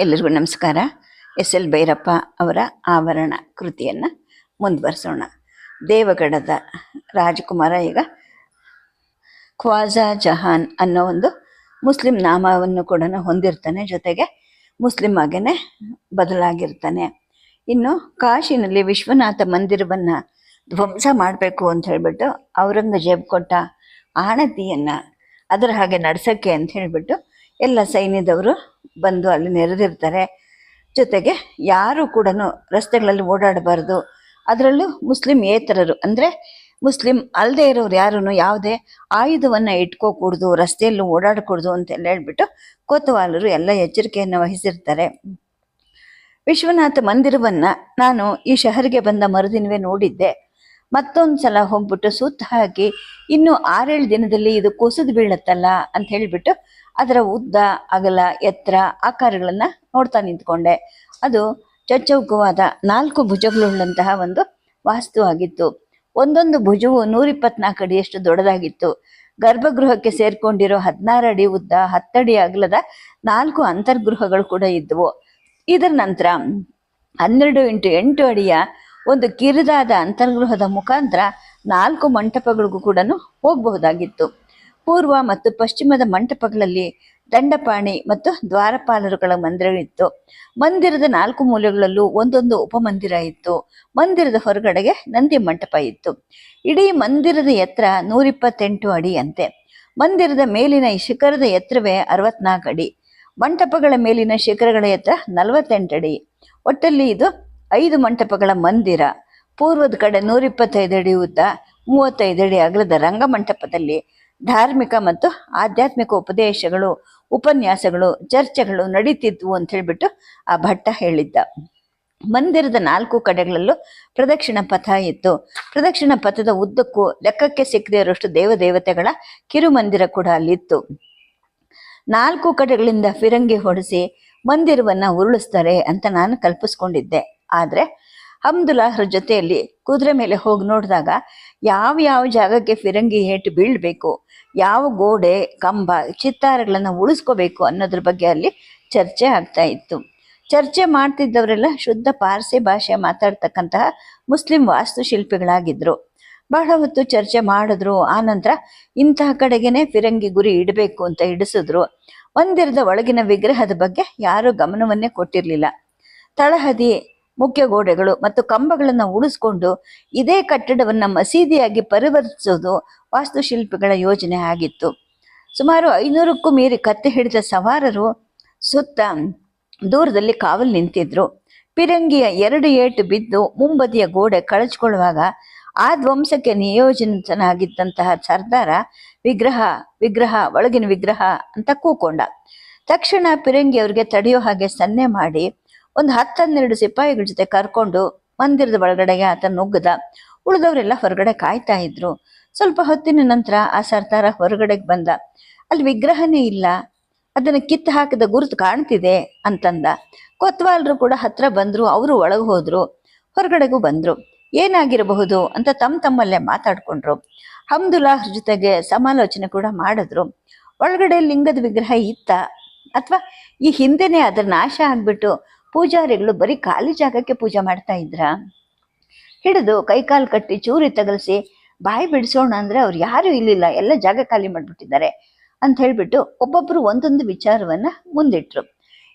ಎಲ್ಲರಿಗೂ ನಮಸ್ಕಾರ. S L Bhyrappa ಅವರ ಆವರಣ ಕೃತಿಯನ್ನು ಮುಂದುವರಿಸೋಣ. ದೇವಗಢದ ರಾಜಕುಮಾರ ಈಗ ಖ್ವಾಜಾ ಜಹಾನ್ ಅನ್ನೋ ಒಂದು ಮುಸ್ಲಿಂ ನಾಮವನ್ನು ಕೂಡ ಹೊಂದಿರ್ತಾನೆ. ಜೊತೆಗೆ ಮುಸ್ಲಿಂ ಆಗೇನೆ ಬದಲಾಗಿರ್ತಾನೆ. ಇನ್ನು ಕಾಶಿನಲ್ಲಿ ವಿಶ್ವನಾಥ ಮಂದಿರವನ್ನು ಧ್ವಂಸ ಮಾಡಬೇಕು ಅಂತ ಹೇಳಿಬಿಟ್ಟು ಔರಂಗಜೇಬ್ ಕೊಟ್ಟ ಆಣತಿಯನ್ನು ಅದರ ಹಾಗೆ ನಡೆಸೋಕ್ಕೆ ಅಂತ ಹೇಳಿಬಿಟ್ಟು ಎಲ್ಲ ಸೈನ್ಯದವರು ಬಂದು ಅಲ್ಲಿ ನೆರೆದಿರ್ತಾರೆ. ಜೊತೆಗೆ ಯಾರು ಕೂಡ ರಸ್ತೆಗಳಲ್ಲಿ ಓಡಾಡಬಾರ್ದು. ಅದರಲ್ಲೂ ಮುಸ್ಲಿಂ ಏತರರು, ಅಂದರೆ ಮುಸ್ಲಿಂ ಅಲ್ಲದೆ ಇರೋರು ಯಾರೂ ಯಾವುದೇ ಆಯುಧವನ್ನು ಇಟ್ಕೋಕೂಡ್ದು, ರಸ್ತೆಯಲ್ಲೂ ಓಡಾಡಕೂಡ್ದು ಅಂತೆಲ್ಲ ಹೇಳ್ಬಿಟ್ಟು ಕೋತವಾಲರು ಎಲ್ಲ ಎಚ್ಚರಿಕೆಯನ್ನು ವಹಿಸಿರ್ತಾರೆ. ವಿಶ್ವನಾಥ ಮಂದಿರವನ್ನು ನಾನು ಈ ಶಹರಿಗೆ ಬಂದ ಮರುದಿನವೇ ನೋಡಿದ್ದೆ. ಮತ್ತೊಂದು ಸಲ ಹೋಗ್ಬಿಟ್ಟು ಸುತ್ತ ಹಾಕಿ ಇನ್ನೂ ಆರೇಳು ದಿನದಲ್ಲಿ ಇದು ಕುಸಿದು ಬೀಳತ್ತಲ್ಲ ಅಂತ ಹೇಳಿಬಿಟ್ಟು ಅದರ ಉದ್ದ, ಅಗಲ, ಎತ್ತರ ಆಕಾರಗಳನ್ನು ನೋಡ್ತಾ ನಿಂತ್ಕೊಂಡೆ. ಅದು ಚಚ್ಚೌಕವಾದ ನಾಲ್ಕು ಭುಜಗಳುಳ್ಳಂತಹ ಒಂದು ವಾಸ್ತು ಆಗಿತ್ತು ಒಂದೊಂದು ಭುಜವು ನೂರಿಪ್ಪತ್ನಾಲ್ಕು ಅಡಿಯಷ್ಟು ದೊಡ್ಡದಾಗಿತ್ತು. ಗರ್ಭಗೃಹಕ್ಕೆ ಸೇರ್ಕೊಂಡಿರೋ ಹದಿನಾರು ಅಡಿ ಉದ್ದ ಹತ್ತಡಿ ಅಗಲದ ನಾಲ್ಕು ಅಂತರ್ಗೃಹಗಳು ಕೂಡ ಇದ್ದವು ಇದರ ನಂತರ ಹನ್ನೆರಡು ಇಂಟು ಎಂಟು ಅಡಿಯ ಒಂದು ಕಿರಿದಾದ ಅಂತರ್ಗೃಹದ ಮುಖಾಂತರ ನಾಲ್ಕು ಮಂಟಪಗಳಿಗೂ ಕೂಡ ಹೋಗಬಹುದಾಗಿತ್ತು. ಪೂರ್ವ ಮತ್ತು ಪಶ್ಚಿಮದ ಮಂಟಪಗಳಲ್ಲಿ ದಂಡಪಾಣಿ ಮತ್ತು ದ್ವಾರಪಾಲರುಗಳ ಮಂದಿರವಿತ್ತು ಮಂದಿರದ ನಾಲ್ಕು ಮೂಲೆಗಳಲ್ಲೂ ಒಂದೊಂದು ಉಪಮಂದಿರ ಇತ್ತು. ಮಂದಿರದ ಹೊರಗಡೆಗೆ ನಂದಿ ಮಂಟಪ ಇತ್ತು. ಇಡೀ ಮಂದಿರದ ಎತ್ತರ ನೂರಿಪ್ಪತ್ತೆಂಟು ಅಡಿ ಅಂತೆ ಮಂದಿರದ ಮೇಲಿನ ಶಿಖರದ ಎತ್ತರವೇ ಅರವತ್ನಾಲ್ಕು ಅಡಿ. ಮಂಟಪಗಳ ಮೇಲಿನ ಶಿಖರಗಳ ಎತ್ತರ ನಲವತ್ತೆಂಟು ಅಡಿ. ಒಟ್ಟಲ್ಲಿ ಇದು ಐದು ಮಂಟಪಗಳ ಮಂದಿರ. ಪೂರ್ವದ ಕಡೆ ನೂರಿಪ್ಪತ್ತೈದು ಅಡಿ ಉದ್ದ, ಮೂವತ್ತೈದು ಅಡಿ ಅಗಲದ ರಂಗಮಂಟಪದಲ್ಲಿ ಧಾರ್ಮಿಕ ಮತ್ತು ಆಧ್ಯಾತ್ಮಿಕ ಉಪದೇಶಗಳು, ಉಪನ್ಯಾಸಗಳು, ಚರ್ಚೆಗಳು ನಡೀತಿದ್ವು ಅಂತ ಹೇಳಿಬಿಟ್ಟು ಆ ಭಟ್ಟ ಹೇಳಿದ್ದ. ಮಂದಿರದ ನಾಲ್ಕು ಕಡೆಗಳಲ್ಲೂ ಪ್ರದಕ್ಷಿಣ ಪಥ ಇತ್ತು. ಪ್ರದಕ್ಷಿಣ ಪಥದ ಉದ್ದಕ್ಕೂ ಲೆಕ್ಕಕ್ಕೆ ಸಿಕ್ಕದೇ ಇರೋಷ್ಟು ದೇವದೇವತೆಗಳ ಕಿರುಮಂದಿರ ಕೂಡ ಅಲ್ಲಿತ್ತು. ನಾಲ್ಕು ಕಡೆಗಳಿಂದ ಫಿರಂಗಿ ಹೊಡೆಸಿ ಮಂದಿರವನ್ನು ಉರುಳಿಸ್ತಾರೆ ಅಂತ ನಾನು ಕಲ್ಪಿಸ್ಕೊಂಡಿದ್ದೆ. ಆದರೆ ಹಮ್ದುಲ್ಲಾಹ್ರ ಜೊತೆಯಲ್ಲಿ ಕುದುರೆ ಮೇಲೆ ಹೋಗಿ ನೋಡಿದಾಗ ಯಾವ ಯಾವ ಜಾಗಕ್ಕೆ ಫಿರಂಗಿ ಏಟು ಬೀಳ್ಬೇಕು? ಯಾವ ಗೋಡೆ, ಕಂಬ, ಚಿತ್ತಾರಗಳನ್ನು ಉಳಿಸ್ಕೋಬೇಕು ಅನ್ನೋದ್ರ ಬಗ್ಗೆ ಅಲ್ಲಿ ಚರ್ಚೆ ಆಗ್ತಾ ಇತ್ತು. ಚರ್ಚೆ ಮಾಡ್ತಿದ್ದವರೆಲ್ಲ ಶುದ್ಧ ಪಾರ್ಸಿ ಭಾಷೆ ಮಾತಾಡ್ತಕ್ಕಂತಹ ಮುಸ್ಲಿಂ ವಾಸ್ತುಶಿಲ್ಪಿಗಳಾಗಿದ್ರು. ಬಹಳ ಹೊತ್ತು ಚರ್ಚೆ ಮಾಡಿದ್ರು. ಆನಂತರ ಇಂತಹ ಕಡೆಗೇನೆ ಫಿರಂಗಿ ಗುರಿ ಇಡಬೇಕು ಅಂತ ಇಡಿಸಿದ್ರು ಒಂದಿರದ ಒಳಗಿನ ವಿಗ್ರಹದ ಬಗ್ಗೆ ಯಾರೂ ಗಮನವನ್ನೇ ಕೊಟ್ಟಿರಲಿಲ್ಲ. ತಳಹದಿ ಮುಖ್ಯ ಗೋಡೆಗಳು ಮತ್ತು ಕಂಬಗಳನ್ನು ಉಳಿಸ್ಕೊಂಡು ಇದೇ ಕಟ್ಟಡವನ್ನು ಮಸೀದಿಯಾಗಿ ಪರಿವರ್ತಿಸೋದು ವಾಸ್ತುಶಿಲ್ಪಿಗಳ ಯೋಜನೆ ಆಗಿತ್ತು. ಸುಮಾರು ಐನೂರಕ್ಕೂ ಮೀರಿ ಕತ್ತೆ ಹಿಡಿದ ಸವಾರರು ಸುತ್ತ ದೂರದಲ್ಲಿ ಕಾವಲು ನಿಂತಿದ್ರು. ಪಿರಂಗಿಯ ಎರಡು ಏಟು ಬಿದ್ದು ಮುಂಬದಿಯ ಗೋಡೆ ಕಳಚಿಕೊಳ್ಳುವಾಗ ಆ ಧ್ವಂಸಕ್ಕೆ ನಿಯೋಜನಿತನಾಗಿದ್ದಂತಹ ಸರ್ದಾರ ವಿಗ್ರಹ ವಿಗ್ರಹ, ಒಳಗಿನ ವಿಗ್ರಹ ಅಂತ ಕೂಕೊಂಡ. ತಕ್ಷಣ ಪಿರಂಗಿ ಅವರಿಗೆ ತಡೆಯೋ ಹಾಗೆ ಸನ್ನೆ ಮಾಡಿ ಒಂದು ಹತ್ತನ್ನೆರಡು ಸಿಪಾಯಿಗಳ ಜೊತೆ ಕರ್ಕೊಂಡು ಮಂದಿರದ ಒಳಗಡೆಗೆ ಆತ ನುಗ್ಗದ. ಉಳಿದವರೆಲ್ಲ ಹೊರಗಡೆ ಕಾಯ್ತಾ ಇದ್ರು. ಸ್ವಲ್ಪ ಹೊತ್ತಿನ ನಂತರ ಆ ಸರ್ತಾರ ಹೊರಗಡೆಗೆ ಬಂದ. ಅಲ್ಲಿ ವಿಗ್ರಹನೇ ಇಲ್ಲ. ಅದನ್ನು ಕಿತ್ತು ಹಾಕಿದ ಗುರುತು ಕಾಣ್ತಿದೆ ಅಂತಂದ. ಕೊತ್ವಾಲ್ರು ಕೂಡ ಹತ್ರ ಬಂದ್ರು, ಅವರು ಒಳಗೆ ಹೋದ್ರು. ಹೊರಗಡೆಗೂ ಬಂದ್ರು. ಏನಾಗಿರಬಹುದು ಅಂತ ತಮ್ಮ ತಮ್ಮಲ್ಲೇ ಮಾತಾಡ್ಕೊಂಡ್ರು. ಹಮ್ದುಲ್ಲಾಹ್ ಜೊತೆಗೆ ಸಮಾಲೋಚನೆ ಕೂಡ ಮಾಡಿದ್ರು. ಒಳಗಡೆ ಲಿಂಗದ ವಿಗ್ರಹ ಇತ್ತ. ಅಥವಾ ಈ ಹಿಂದೆನೆ ಅದರ ನಾಶ ಆಗ್ಬಿಟ್ಟು ಪೂಜಾರಿಗಳು ಬರೀ ಖಾಲಿ ಜಾಗಕ್ಕೆ ಪೂಜೆ ಮಾಡ್ತಾ ಇದ್ರ? ಹಿಡಿದು ಕೈಕಾಲು ಕಟ್ಟಿ ಚೂರಿ ತಗಲ್ಸಿ ಬಾಯಿ ಬಿಡಿಸೋಣ ಅಂದ್ರೆ ಅವ್ರು ಯಾರು ಇಲ್ಲಿಲ್ಲ, ಎಲ್ಲ ಜಾಗ ಖಾಲಿ ಮಾಡಿಬಿಟ್ಟಿದ್ದಾರೆ ಅಂತ ಹೇಳ್ಬಿಟ್ಟು ಒಬ್ಬೊಬ್ರು ಒಂದೊಂದು ವಿಚಾರವನ್ನ ಮುಂದಿಟ್ರು.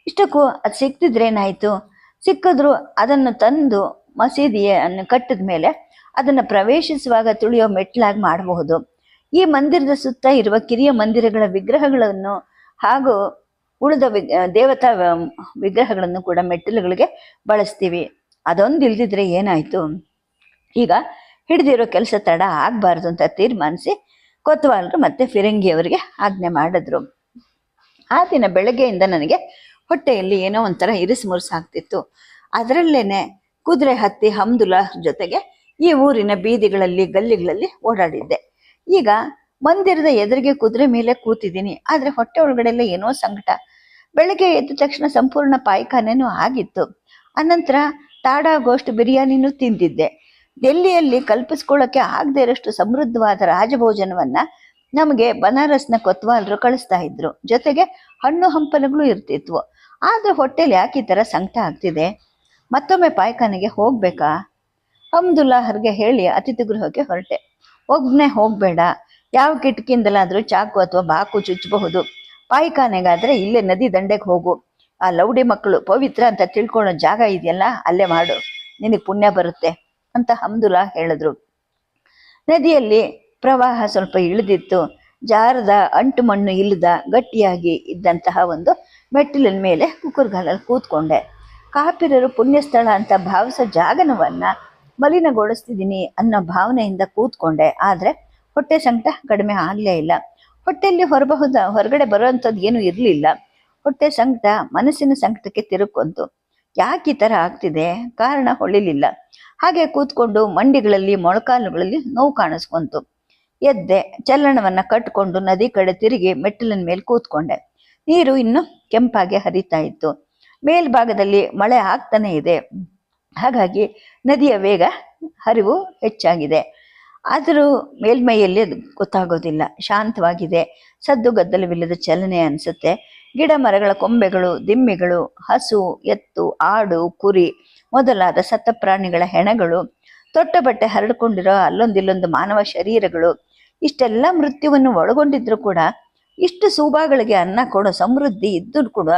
ಇಷ್ಟಕ್ಕೂ ಅದು ಸಿಕ್ತಿದ್ರೇನಾಯ್ತು ಸಿಕ್ಕಿದ್ರು ಅದನ್ನು ತಂದು ಮಸೀದಿಯನ್ನು ಕಟ್ಟಿದ ಮೇಲೆ ಅದನ್ನು ಪ್ರವೇಶಿಸುವಾಗ ತುಳಿಯೋ ಮೆಟ್ಲಾಗಿ ಮಾಡಬಹುದು. ಈ ಮಂದಿರದ ಸುತ್ತ ಇರುವ ಕಿರಿಯ ಮಂದಿರಗಳ ವಿಗ್ರಹಗಳನ್ನು ಹಾಗೂ ಉಳಿದ ದೇವತಾ ವಿಗ್ರಹಗಳನ್ನು ಕೂಡ ಮೆಟ್ಟಿಲುಗಳಿಗೆ ಬಳಸ್ತೀವಿ. ಅದೊಂದು ಇಲ್ದಿದ್ರೆ ಏನಾಯ್ತು? ಈಗ ಹಿಡಿದಿರೋ ಕೆಲಸ ತಡ ಆಗಬಾರ್ದು ಅಂತ ತೀರ್ಮಾನಿಸಿ ಕೊತ್ವಾಲರು ಮತ್ತೆ ಫಿರಂಗಿ ಅವರಿಗೆ ಆಜ್ಞೆ ಮಾಡಿದ್ರು. ಆ ದಿನ ಬೆಳಗ್ಗೆಯಿಂದ ನನಗೆ ಹೊಟ್ಟೆಯಲ್ಲಿ ಏನೋ ಒಂಥರ ಇರಿಸು ಮುರುಸು ಆಗ್ತಿತ್ತು. ಅದರಲ್ಲೇನೆ ಕುದುರೆ ಹತ್ತಿ ಹಮ್ದುಲ್ಲಾ ಜೊತೆಗೆ ಈ ಊರಿನ ಬೀದಿಗಳಲ್ಲಿ ಗಲ್ಲಿಗಳಲ್ಲಿ ಓಡಾಡಿದ್ದೆ. ಈಗ ಮಂದಿರದ ಎದುರಿಗೆ ಕುದುರೆ ಮೇಲೆ ಕೂತಿದ್ದೀನಿ. ಆದ್ರೆ ಹೊಟ್ಟೆ ಒಳಗಡೆ ಎಲ್ಲ ಏನೋ ಸಂಕಟ. ಬೆಳಗ್ಗೆ ಎದ್ದ ತಕ್ಷಣ ಸಂಪೂರ್ಣ ಪಾಯ್ಖಾನೆನೂ ಆಗಿತ್ತು. ಅನಂತರ ಟಾಡಾಗೋಷ್ಟು ಬಿರಿಯಾನಿನೂ ತಿಂದಿದ್ದೆ. ಡೆಲ್ಲಿಯಲ್ಲಿ ಕಲ್ಪಿಸ್ಕೊಳ್ಳೋಕೆ ಆಗದೇ ಇರೋಷ್ಟು ಸಮೃದ್ಧವಾದ ರಾಜಭೋಜನವನ್ನ ನಮಗೆ ಬನಾರಸ್ನ ಕೊತ್ವಾಲರು ಕಳಿಸ್ತಾ ಇದ್ರು. ಜೊತೆಗೆ ಹಣ್ಣು ಹಂಪಲುಗಳು ಇರ್ತಿದ್ವು. ಆದ್ರೆ ಹೊಟ್ಟೆಲಿ ಯಾಕೆ ಈ ಥರ ಸಂಕಟ ಆಗ್ತಿದೆ? ಮತ್ತೊಮ್ಮೆ ಪಾಯ್ಖಾನೆಗೆ ಹೋಗ್ಬೇಕಾ? ಅಮ್ದುಲ್ಲಾಹರ್ಗೆ ಹೇಳಿ ಅತಿಥಿ ಗೃಹಕ್ಕೆ ಹೊರಟೆ. ಒಬ್ಬನೇ ಹೋಗ್ಬೇಡ. ಯಾವ ಕಿಟಕಿಯಿಂದಲಾದರೂ ಚಾಕು ಅಥವಾ ಬಾಕು ಚುಚ್ಚಬಹುದು. ಪಾಯ್ಖಾನೆಗಾದ್ರೆ ಇಲ್ಲೇ ನದಿ ದಂಡೆಗೆ ಹೋಗು. ಆ ಲೌಡಿ ಮಕ್ಕಳು ಪವಿತ್ರ ಅಂತ ತಿಳ್ಕೊಳ್ಳೋ ಜಾಗ ಇದೆಯಲ್ಲ, ಅಲ್ಲೇ ಮಾಡು. ನಿನಗೆ ಪುಣ್ಯ ಬರುತ್ತೆ ಅಂತ ಹಮ್ದುಲ್ಲಾ ಹೇಳಿದ್ರು. ನದಿಯಲ್ಲಿ ಪ್ರವಾಹ ಸ್ವಲ್ಪ ಇಳಿದಿತ್ತು. ಜಾರದ ಅಂಟು ಮಣ್ಣು ಇಲ್ಲದ ಗಟ್ಟಿಯಾಗಿ ಇದ್ದಂತಹ ಒಂದು ಮೆಟ್ಟಿಲಿನ ಮೇಲೆ ಕುಕ್ಕುರ್ಗಾಲಲ್ಲಿ ಕೂತ್ಕೊಂಡೆ. ಕಾಪಿರರು ಪುಣ್ಯಸ್ಥಳ ಅಂತ ಭಾವಿಸೋ ಜಾಗನವನ್ನ ಮಲಿನಗೊಳಿಸ್ತಿದ್ದೀನಿ ಅನ್ನೋ ಭಾವನೆಯಿಂದ ಕೂತ್ಕೊಂಡೆ. ಆದರೆ ಹೊಟ್ಟೆ ಸಂಕಟ ಕಡಿಮೆ ಆಗಲೇ ಇಲ್ಲ. ಹೊಟ್ಟೆಯಲ್ಲಿ ಹೊರಬಹುದ, ಹೊರಗಡೆ ಬರುವಂಥದ್ದು ಏನೂ ಇರಲಿಲ್ಲ. ಹೊಟ್ಟೆ ಸಂಕಟ, ಮನಸ್ಸಿನ ಸಂಕಟಕ್ಕೆ ತಿರುಕೊಂತು. ಯಾಕೆ ಈ ಥರ ಆಗ್ತಿದೆ? ಕಾರಣ ಹೊಳಿಲಿಲ್ಲ. ಹಾಗೆ ಕೂತ್ಕೊಂಡು ಮಂಡಿಗಳಲ್ಲಿ, ಮೊಳಕಾಲುಗಳಲ್ಲಿ ನೋವು ಕಾಣಿಸ್ಕೊಂತು. ಎದ್ದೆ, ಚಲನವನ್ನು ಕಟ್ಕೊಂಡು ನದಿ ಕಡೆ ತಿರುಗಿ ಮೆಟ್ಟಿಲಿನ ಮೇಲೆ ಕೂತ್ಕೊಂಡೆ. ನೀರು ಇನ್ನು ಕೆಂಪಾಗಿ ಹರಿತಾ ಇತ್ತು. ಮೇಲ್ಭಾಗದಲ್ಲಿ ಮಳೆ ಆಗ್ತಾನೆ ಇದೆ. ಹಾಗಾಗಿ ನದಿಯ ವೇಗ ಹರಿವು ಹೆಚ್ಚಾಗಿದೆ. ಆದರೂ ಮೇಲ್ಮೈಯಲ್ಲಿ ಅದು ಗೊತ್ತಾಗೋದಿಲ್ಲ. ಶಾಂತವಾಗಿದೆ. ಸದ್ದು ಗದ್ದಲವಿಲ್ಲದ ಚಲನೆ ಅನಿಸುತ್ತೆ. ಗಿಡ ಮರಗಳ ಕೊಂಬೆಗಳು, ದಿಮ್ಮಿಗಳು, ಹಸು, ಎತ್ತು, ಆಡು, ಕುರಿ, ಮೊದಲಾದ ಸತ್ತ ಪ್ರಾಣಿಗಳ ಹೆಣಗಳು, ತೊಟ್ಟ ಬಟ್ಟೆ ಹರಡಿಕೊಂಡಿರೋ ಅಲ್ಲೊಂದಿಲ್ಲೊಂದು ಮಾನವ ಶರೀರಗಳು, ಇಷ್ಟೆಲ್ಲ ಮೃತ್ಯುವನ್ನು ಒಳಗೊಂಡಿದ್ರು ಕೂಡ ಇಷ್ಟು ಸೂಬಾಗಳಿಗೆ ಅನ್ನ ಕೊಡೋ ಸಮೃದ್ಧಿ ಇದ್ದು ಕೂಡ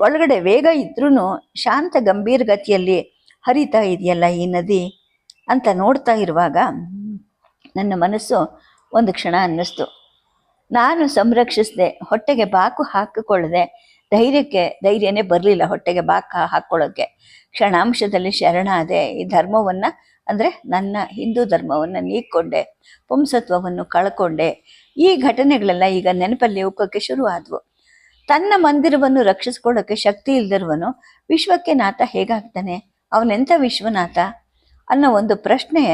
ಒಳಗಡೆ ವೇಗ ಇದ್ರೂ ಶಾಂತ ಗಂಭೀರ ಗತಿಯಲ್ಲಿ ಹರಿತಾ ಇದೆಯಲ್ಲ ಈ ನದಿ ಅಂತ ನೋಡ್ತಾ ಇರುವಾಗ ನನ್ನ ಮನಸ್ಸು ಒಂದು ಕ್ಷಣ ಅನ್ನಿಸ್ತು. ನಾನು ಸಂರಕ್ಷಿಸಿದೆ, ಹೊಟ್ಟೆಗೆ ಬಾಕು ಹಾಕಿಕೊಳ್ಳದೆ, ಧೈರ್ಯಕ್ಕೆ, ಧೈರ್ಯನೇ ಬರಲಿಲ್ಲ ಹೊಟ್ಟೆಗೆ ಬಾಕ ಹಾಕ್ಕೊಳ್ಳೋಕ್ಕೆ ಕ್ಷಣಾಂಶದಲ್ಲಿ ಶರಣಾದೆ ಈ ಧರ್ಮವನ್ನು, ಅಂದರೆ ನನ್ನ ಹಿಂದೂ ಧರ್ಮವನ್ನು ನೀಕೊಂಡೆ ಪುಂಸತ್ವವನ್ನು ಕಳ್ಕೊಂಡೆ. ಈ ಘಟನೆಗಳೆಲ್ಲ ಈಗ ನೆನಪಲ್ಲಿ ಉಕ್ಕೋಕ್ಕೆ ಶುರು ಆದವು ತನ್ನ ಮಂದಿರವನ್ನು ರಕ್ಷಿಸ್ಕೊಳ್ಳೋಕ್ಕೆ ಶಕ್ತಿ ಇಲ್ದಿರುವನು ವಿಶ್ವಕ್ಕೆ ನಾಥ ಹೇಗಾಗ್ತಾನೆ? ಅವನೆಂಥ ವಿಶ್ವನಾಥ? ಅನ್ನೋ ಒಂದು ಪ್ರಶ್ನೆ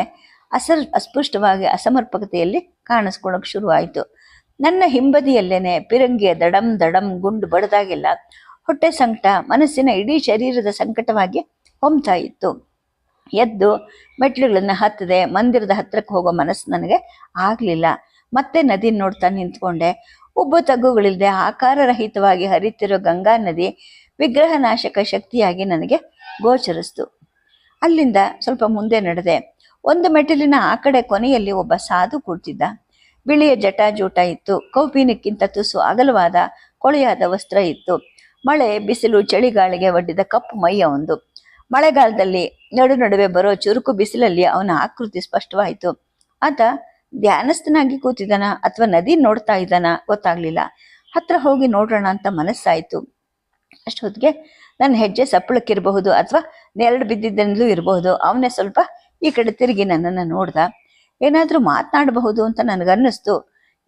ಅಸರ್ ಅಸ್ಪಷ್ಟವಾಗಿ ಅಸಮರ್ಪಕತೆಯಲ್ಲಿ ಕಾಣಿಸ್ಕೊಳ್ಳೋಕೆ ಶುರುವಾಯಿತು. ನನ್ನ ಹಿಂಬದಿಯಲ್ಲೇನೆ ಪಿರಂಗಿಯ ದಡಂ ದಡಂ ಗುಂಡು ಬಡದಾಗೆಲ್ಲ ಹೊಟ್ಟೆ ಸಂಕಟ, ಮನಸ್ಸಿನ ಇಡೀ ಶರೀರದ ಸಂಕಟವಾಗಿ ಹೊಮ್ತಾ ಇತ್ತು ಎದ್ದು ಮೆಟ್ಲುಗಳನ್ನು ಹತ್ತದೆ, ಮಂದಿರದ ಹತ್ತಿರಕ್ಕೆ ಹೋಗೋ ಮನಸ್ಸು ನನಗೆ ಆಗಲಿಲ್ಲ. ಮತ್ತೆ ನದಿ ನೋಡ್ತಾ ನಿಂತ್ಕೊಂಡೆ. ಉಬ್ಬು ತಗ್ಗುಗಳಿಲ್ಲದೆ ಆಕಾರರಹಿತವಾಗಿ ಹರಿತಿರೋ ಗಂಗಾ ನದಿ ವಿಗ್ರಹನಾಶಕ ಶಕ್ತಿಯಾಗಿ ನನಗೆ ಗೋಚರಿಸ್ತು. ಅಲ್ಲಿಂದ ಸ್ವಲ್ಪ ಮುಂದೆ ನಡೆದೆ. ಒಂದು ಮೆಟ್ಟಿಲಿನ ಆ ಕಡೆ ಕೊನೆಯಲ್ಲಿ ಒಬ್ಬ ಸಾಧು ಕೂಡ್ತಿದ್ದ. ಬಿಳಿಯ ಜಟಾಜೂಟ ಇತ್ತು. ಕೌಪೀನಕ್ಕಿಂತ ತುಸು ಅಗಲವಾದ ಕೊಳೆಯಾದ ವಸ್ತ್ರ ಇತ್ತು. ಮಳೆ, ಬಿಸಿಲು, ಚಳಿಗಾಳಿಗೆ ಒಡ್ಡಿದ ಕಪ್ಪು ಮೈಯ ಒಂದು. ಮಳೆಗಾಲದಲ್ಲಿ ನಡು ನಡುವೆ ಬರೋ ಚುರುಕು ಬಿಸಿಲಲ್ಲಿ ಅವನ ಆಕೃತಿ ಸ್ಪಷ್ಟವಾಯಿತು. ಆತ ಧ್ಯಾನಸ್ಥನಾಗಿ ಕೂತಿದ್ದಾನ ಅಥವಾ ನದಿ ನೋಡ್ತಾ ಇದ್ದಾನ ಗೊತ್ತಾಗ್ಲಿಲ್ಲ. ಹತ್ರ ಹೋಗಿ ನೋಡೋಣ ಅಂತ ಮನಸ್ಸಾಯ್ತು. ಅಷ್ಟೊತ್ತಿಗೆ ನನ್ನ ಹೆಜ್ಜೆ ಸಪ್ಪಳಕ್ಕಿರಬಹುದು ಅಥವಾ ನೆರಳು ಬಿದ್ದಿದ್ದೆಂದಲೂ ಇರಬಹುದು. ಅವನೇ ಸ್ವಲ್ಪ ಈ ಕಡೆ ತಿರುಗಿ ನನ್ನನ್ನು ನೋಡ್ದ, ಏನಾದರೂ ಮಾತನಾಡಬಹುದು ಅಂತ ನನಗನ್ನಿಸ್ತು.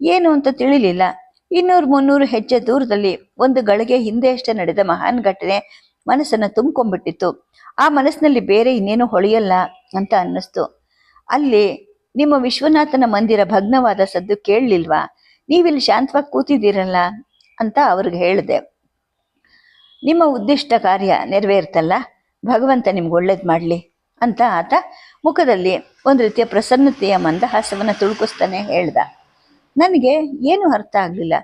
ಏನು ಅಂತ ತಿಳಿಲಿಲ್ಲ. ಇನ್ನೂರು ಮುನ್ನೂರು ಹೆಜ್ಜೆ ದೂರದಲ್ಲಿ ಒಂದು ಗಳಿಗೆ ಹಿಂದೆಯಷ್ಟೇ ನಡೆದ ಮಹಾನ್ ಘಟನೆ ಮನಸ್ಸನ್ನು ತುಂಬಿಕೊಂಡ್ಬಿಟ್ಟಿತ್ತು. ಆ ಮನಸ್ಸಿನಲ್ಲಿ ಬೇರೆ ಇನ್ನೇನು ಹೊಳೆಯಲ್ಲ ಅಂತ ಅನ್ನಿಸ್ತು. ಅಲ್ಲಿ ನಿಮ್ಮ ವಿಶ್ವನಾಥನ ಮಂದಿರ ಭಗ್ನವಾದ ಸದ್ದು ಕೇಳಲಿಲ್ವಾ? ನೀವಿಲ್ಲಿ ಶಾಂತವಾಗಿ ಕೂತಿದ್ದೀರಲ್ಲ ಅಂತ ಅವ್ರಿಗೆ ಹೇಳಿದೆ. ನಿಮ್ಮ ಉದ್ದಿಷ್ಟ ಕಾರ್ಯ ನೆರವೇರ್ತಲ್ಲ. ಭಗವಂತ ನಿಮ್ಗೆ ಒಳ್ಳೇದು ಮಾಡಲಿ. ಅಂತ ಆತ ಮುಖದಲ್ಲಿ ಒಂದು ರೀತಿಯ ಪ್ರಸನ್ನತೆಯ ಮಂದಹಾಸವನ್ನು ತುಳುಕಿಸ್ತಾನೆ ಹೇಳ್ದ. ನನಗೆ ಏನು ಅರ್ಥ ಆಗಲಿಲ್ಲ.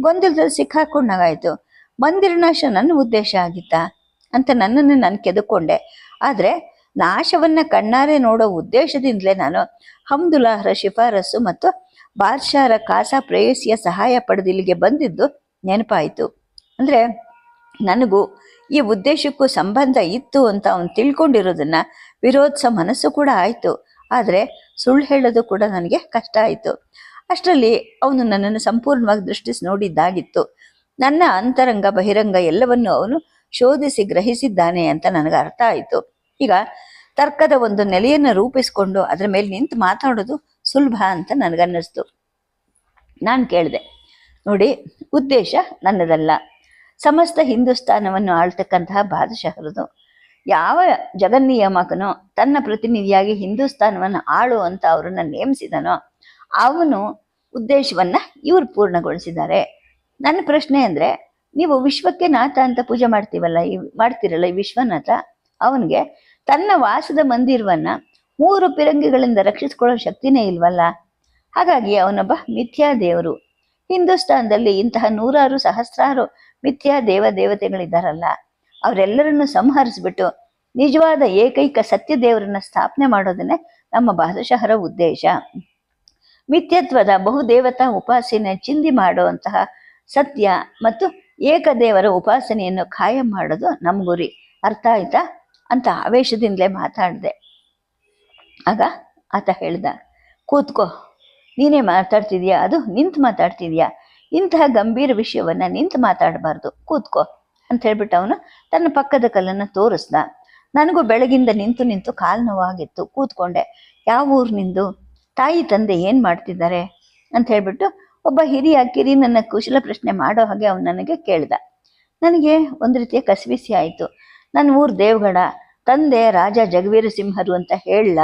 ಗೊಂದಲದಲ್ಲಿ ಸಿಕ್ಕಾಕೊಂಡಾಗಾಯ್ತು. ಮಂದಿರ ನಾಶ ನನ್ನ ಉದ್ದೇಶ ಆಗಿತ್ತಾ ಅಂತ ನನ್ನನ್ನು ನಾನು ಕೆದಕೊಂಡೆ. ಆದರೆ ನಾಶವನ್ನು ಕಣ್ಣಾರೆ ನೋಡೋ ಉದ್ದೇಶದಿಂದಲೇ ನಾನು ಹಮ್ದುಲ್ಲಾಹರ ಶಿಫಾರಸು ಮತ್ತು ಬಾದ್ಶಾರ ಕಾಸಾ ಪ್ರೇಯಸಿಯ ಸಹಾಯ ಪಡೆದಿಲ್ಲಿಗೆ ಬಂದಿದ್ದು ನೆನಪಾಯಿತು. ಅಂದರೆ ನನಗೂ ಈ ಉದ್ದೇಶಕ್ಕೂ ಸಂಬಂಧ ಇತ್ತು ಅಂತ ಅವನು ತಿಳ್ಕೊಂಡಿರೋದನ್ನ ವಿರೋಧಿಸೋ ಮನಸ್ಸು ಕೂಡ ಆಯಿತು. ಆದರೆ ಸುಳ್ಳು ಹೇಳೋದು ಕೂಡ ನನಗೆ ಕಷ್ಟ ಆಯಿತು. ಅಷ್ಟರಲ್ಲಿ ಅವನು ನನ್ನನ್ನು ಸಂಪೂರ್ಣವಾಗಿ ದೃಷ್ಟಿಸಿ ನೋಡಿದ್ದಾಗಿತ್ತು. ನನ್ನ ಅಂತರಂಗ, ಬಹಿರಂಗ ಎಲ್ಲವನ್ನು ಅವನು ಶೋಧಿಸಿ ಗ್ರಹಿಸಿದ್ದಾನೆ ಅಂತ ನನಗೆ ಅರ್ಥ ಆಯಿತು. ಈಗ ತರ್ಕದ ಒಂದು ನೆಲೆಯನ್ನು ರೂಪಿಸಿಕೊಂಡು ಅದರ ಮೇಲೆ ನಿಂತು ಮಾತಾಡೋದು ಸುಲಭ ಅಂತ ನನಗನ್ನಿಸ್ತು. ನಾನು ಕೇಳಿದೆ, ನೋಡಿ, ಉದ್ದೇಶ ನನ್ನದಲ್ಲ. ಸಮಸ್ತ ಹಿಂದೂಸ್ತಾನವನ್ನು ಆಳ್ತಕ್ಕಂತಹ ಬಾದಶಹರದು. ಯಾವ ಜಗನ್ನಿಯಮಕನೋ ತನ್ನ ಪ್ರತಿನಿಧಿಯಾಗಿ ಹಿಂದೂಸ್ತಾನವನ್ನು ಆಳು ಅಂತ ಅವರನ್ನ ನೇಮಿಸಿದನೋ ಅವನು ಉದ್ದೇಶವನ್ನ ಇವರು ಪೂರ್ಣಗೊಳಿಸಿದ್ದಾರೆ. ನನ್ನ ಪ್ರಶ್ನೆ ಅಂದ್ರೆ, ನೀವು ವಿಶ್ವಕ್ಕೆ ನಾಥ ಅಂತ ಪೂಜೆ ಮಾಡ್ತೀವಲ್ಲ, ಈ ಮಾಡ್ತಿರಲ್ಲ ಈ ವಿಶ್ವನಾಥ? ಅವನಿಗೆ ತನ್ನ ವಾಸದ ಮಂದಿರವನ್ನ ಮೂರು ಪಿರಂಗಿಗಳಿಂದ ರಕ್ಷಿಸ್ಕೊಳ್ಳೋ ಶಕ್ತಿನೇ ಇಲ್ವಲ್ಲ? ಹಾಗಾಗಿ ಅವನೊಬ್ಬ ಮಿಥ್ಯಾ ದೇವರು ಹಿಂದೂಸ್ತಾನದಲ್ಲಿ ಇಂತಹ ನೂರಾರು ಸಹಸ್ರಾರು ಮಿಥ್ಯಾ ದೇವ ದೇವತೆಗಳಿದ್ದಾರಲ್ಲ ಅವರೆಲ್ಲರನ್ನು ಸಂಹರಿಸ್ಬಿಟ್ಟು ನಿಜವಾದ ಏಕೈಕ ಸತ್ಯ ದೇವರನ್ನ ಸ್ಥಾಪನೆ ಮಾಡೋದನ್ನೇ ನಮ್ಮ ಬಾದಶಹರ ಉದ್ದೇಶ. ಮಿಥ್ಯತ್ವದ ಬಹುದೇವತಾ ಉಪಾಸನೆ ಚಿಂದಿ ಮಾಡುವಂತಹ ಸತ್ಯ ಮತ್ತು ಏಕದೇವರ ಉಪಾಸನೆಯನ್ನು ಖಾಯಂ ಮಾಡೋದು ನಮ್ಮ ಗುರಿ. ಅರ್ಥ ಆಯ್ತಾ? ಅಂತ ಆವೇಶದಿಂದಲೇ ಮಾತಾಡಿದೆ. ಆಗ ಆತ ಹೇಳ್ದ, ಕೂತ್ಕೋ, ನೀನೇ ಮಾತಾಡ್ತಿದ್ಯಾ? ಅದು ನಿಂತು ಮಾತಾಡ್ತಿದ್ಯಾ? ಇಂತಹ ಗಂಭೀರ ವಿಷಯವನ್ನ ನಿಂತು ಮಾತಾಡಬಾರ್ದು. ಕೂತ್ಕೋ ಅಂತ ಹೇಳ್ಬಿಟ್ಟು ಅವನು ತನ್ನ ಪಕ್ಕದ ಕಲ್ಲನ್ನ ತೋರಿಸ್ದ. ನನಗೂ ಬೆಳಗಿಂದ ನಿಂತು ನಿಂತು ಕಾಲು ನೋವಾಗಿತ್ತು. ಕೂತ್ಕೊಂಡೆ. ಯಾವ ಊರು ನಿಂದು ತಾಯಿ ತಂದೆ ಏನು ಮಾಡ್ತಿದ್ದಾರೆ? ಅಂತ ಹೇಳ್ಬಿಟ್ಟು ಒಬ್ಬ ಹಿರಿಯ ಕಿರಿ ನನ್ನ ಕುಶಲ ಪ್ರಶ್ನೆ ಮಾಡೋ ಹಾಗೆ ಅವನು ನನಗೆ ಕೇಳ್ದ. ನನಗೆ ಒಂದು ರೀತಿಯ ಕಸಿವಿಸಿ ಆಯಿತು. ನನ್ನ ಊರು ದೇವಗಡ. ತಂದೆ ರಾಜ ಜಗವೀರ ಸಿಂಹರು ಅಂತ ಹೇಳಲ್ಲ